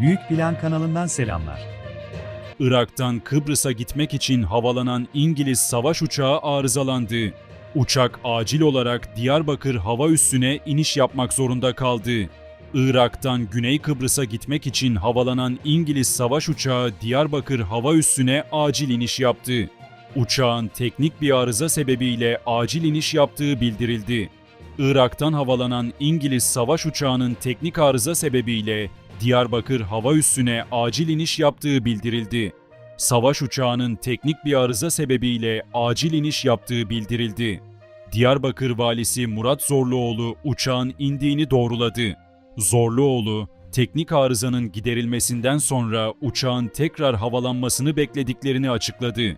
Büyük Plan kanalından selamlar. Irak'tan Kıbrıs'a gitmek için havalanan İngiliz savaş uçağı arızalandı. Uçak acil olarak Diyarbakır hava üssüne iniş yapmak zorunda kaldı. Irak'tan Güney Kıbrıs'a gitmek için havalanan İngiliz savaş uçağı Diyarbakır hava üssüne acil iniş yaptı. Uçağın teknik bir arıza sebebiyle acil iniş yaptığı bildirildi. Irak'tan havalanan İngiliz savaş uçağının teknik arıza sebebiyle Diyarbakır hava üssüne acil iniş yaptığı bildirildi. Savaş uçağının teknik bir arıza sebebiyle acil iniş yaptığı bildirildi. Diyarbakır valisi Murat Zorluoğlu uçağın indiğini doğruladı. Zorluoğlu, teknik arızanın giderilmesinden sonra uçağın tekrar havalanmasını beklediklerini açıkladı.